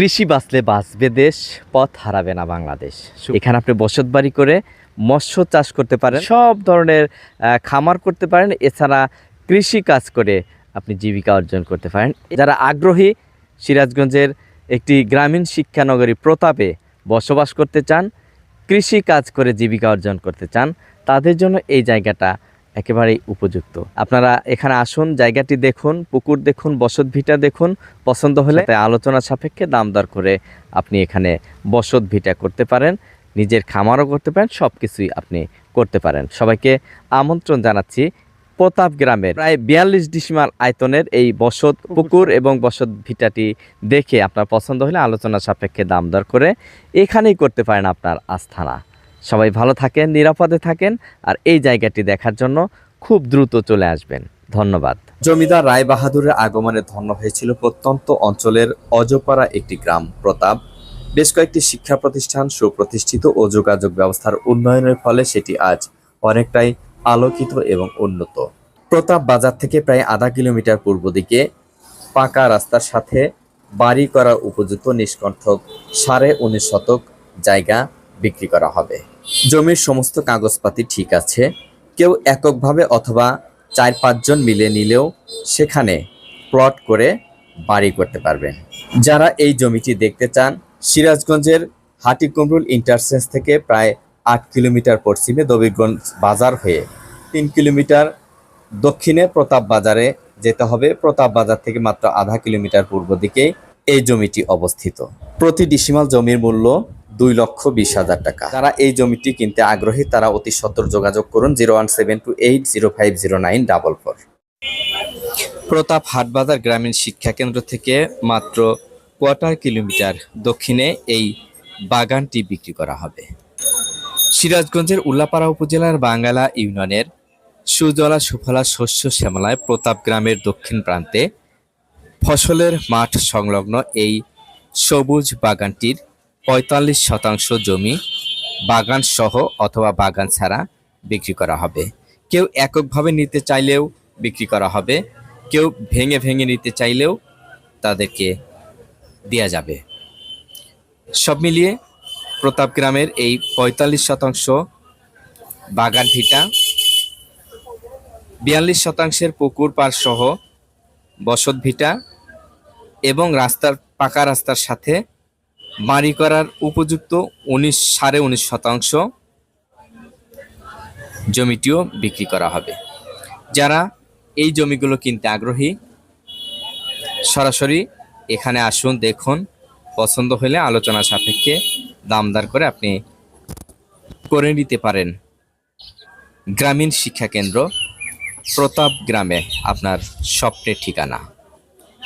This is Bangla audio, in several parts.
কৃষি বাঁচলে বাঁচবে দেশ, পথ হারাবে না বাংলাদেশ। এখানে আপনি বসত বাড়ি করে মৎস্য চাষ করতে পারেন, সব ধরনের খামার করতে পারেন, এছাড়া কৃষি কাজ করে আপনি জীবিকা অর্জন করতে পারেন। যারা আগ্রহী, সিরাজগঞ্জের একটি গ্রামীণ শিক্ষানগরী প্রতাপে বসবাস করতে চান, কৃষি কাজ করে জীবিকা অর্জন করতে চান, তাদের জন্য এই জায়গাটা একেবারেই উপযুক্ত। আপনারা এখানে আসুন জায়গাটি দেখুন পুকুর দেখুন বসত ভিটা দেখুন পছন্দ হলে তাই আলোচনা সাপেক্ষে দাম দর করে আপনি এখানে বসত ভিটা করতে পারেন নিজের খামারও করতে পারেন সব কিছুই আপনি করতে পারেন। সবাইকে আমন্ত্রণ জানাচ্ছি প্রতাপ গ্রামের। প্রায় বিয়াল্লিশ ডিসিমাল আয়তনের এই বসত পুকুর এবং বসত ভিটাটি দেখে আপনার পছন্দ হলে আলোচনা সাপেক্ষে দাম দর করে এখানেই করতে পারেন আপনার আস্থানা। সবাই ভালো থাকেন, নিরাপদে থাকেন, আর এই জায়গাটি দেখার জন্য খুব দ্রুত চলে আসবেন। ধন্যবাদ। জমিদার রায় বাহাদুরের আগমনে ধন্য হয়েছিল প্রত্যন্ত অঞ্চলের অজপাড়া একটি গ্রাম, প্রতাপ। বেশ কয়েকটি শিক্ষা প্রতিষ্ঠান, সুপ্রতিষ্ঠিত ও যোগাযোগ ব্যবস্থার উন্নয়নের ফলে সেটি আজ অনেকটাই আলোকিত এবং উন্নত। প্রতাপ বাজার থেকে প্রায় আধা কিলোমিটার পূর্ব দিকে পাকা রাস্তার সাথে বাড়ি করার উপযুক্ত নিষ্কণ্ঠক সাড়ে উনিশ শতক জায়গা বিক্রি করা হবে। জমির সমস্ত কাগজপাতি ঠিক আছে। কেউ এককভাবে অথবা চার, পাঁচজন মিলে নিলেও সেখানে প্লট করে বাড়ি করতে পারবেন। যারা এই জমিটি দেখতে চান, সিরাজগঞ্জের হাটিকুমরুল ইন্টারসেন্স থেকে প্রায় আট কিলোমিটার পশ্চিমে দবিরগঞ্জ বাজার হয়ে তিন কিলোমিটার দক্ষিণে প্রতাপ বাজারে যেতে হবে। প্রতাপ বাজার থেকে মাত্র আধা কিলোমিটার পূর্ব দিকে এই জমিটি অবস্থিত। প্রতি ডিসিমাল জমির মূল্য দুই লক্ষ বিশ হাজার টাকা। যারা এই জমিটি কিনতে আগ্রহী, তারা অতি সত্তর যোগাযোগ করুন zero one seven two eight zero five zero nine double four. Pratap হাটবাজার গ্রামীণ শিক্ষা কেন্দ্র থেকে মাত্র কোয়ার্টার কিলোমিটার দক্ষিণে এই বাগানটি বিক্রি করা হবে। সিরাজগঞ্জের উল্লাপাড়া উপজেলার বাঙ্গালা ইউনিয়নের সুজলা সুফলা শস্য শ্যামলায় প্রতাপ গ্রামের দক্ষিণ প্রান্তে ফসলের মাঠ সংলগ্ন এই সবুজ বাগানটির পঁয়তাল্লিশ শতাংশ জমি বাগান সহ অথবা বাগান ছাড়া বিক্রি করা হবে। কেউ এককভাবে নিতে চাইলেও বিক্রি করা হবে। কেউ ভেঙে ভেঙে নিতে চাইলেও তাদেরকে দেয়া যাবে। সব মিলিয়ে প্রতাপ গ্রামের এই পঁয়তাল্লিশ শতাংশ বাগান ভিটা বিয়াল্লিশ শতাংশের পুকুর পার সহ বসত ভিটা এবং রাস্তার পাকা রাস্তার সাথে বাড়ি করার উপযুক্ত উনিশ সাড়ে উনিশ শতাংশ জমিটিও বিক্রি করা হবে। যারা এই জমিগুলো কিনতে আগ্রহী, সরাসরি এখানে আসুন, দেখুন, পছন্দ হলে আলোচনা সাপেক্ষে দামদার করে আপনি করে নিতে পারেন। গ্রামীণ শিক্ষা কেন্দ্র, প্রতাপ গ্রামে আপনার স্বপ্নের ঠিকানা।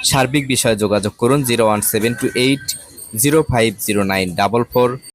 সার্বিক বিষয়ে যোগাযোগ করুন, zero one seven two eight zero five zero nine double four